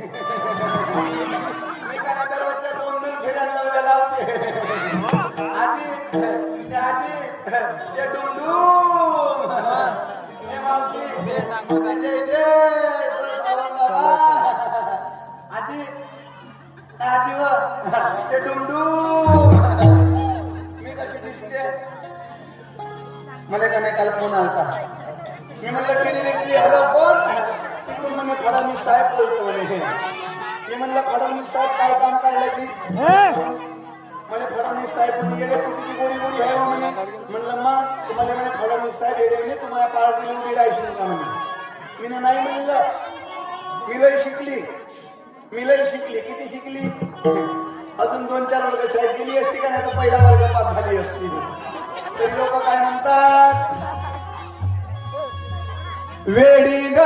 मी काय दररोजच्या दोन दोन फिरायला लावलेला होते आजी आजी ते डुंडून ते मावशी ते ते आजी आजी व ते डुंडून मी कशी दिसते मला का नाही काल फोन आलता मी म्हणलं केली हॅलो कोण फडणवीस साहेब बोलतो म्हणे मी म्हणलं फडणवीस साहेब काय काम काढलं की? मला फडणवीस साहेब म्हणे येडे किती गोरी गोरी आहे हो म्हणे. म्हणलं मग तुम्हाला म्हणे फडणवीस साहेब येडे म्हणे तुम्हाला पार्टीला उभी राहायची का म्हणे? मी नाही म्हणलं. मी लय शिकली. मी लय शिकली. किती शिकली? अजून दोन चार वर्ग शाळेत गेली असती का नाही तर पहिला वर्ग पास झाली असती. तरी लोक काय म्हणतात? वेडी ग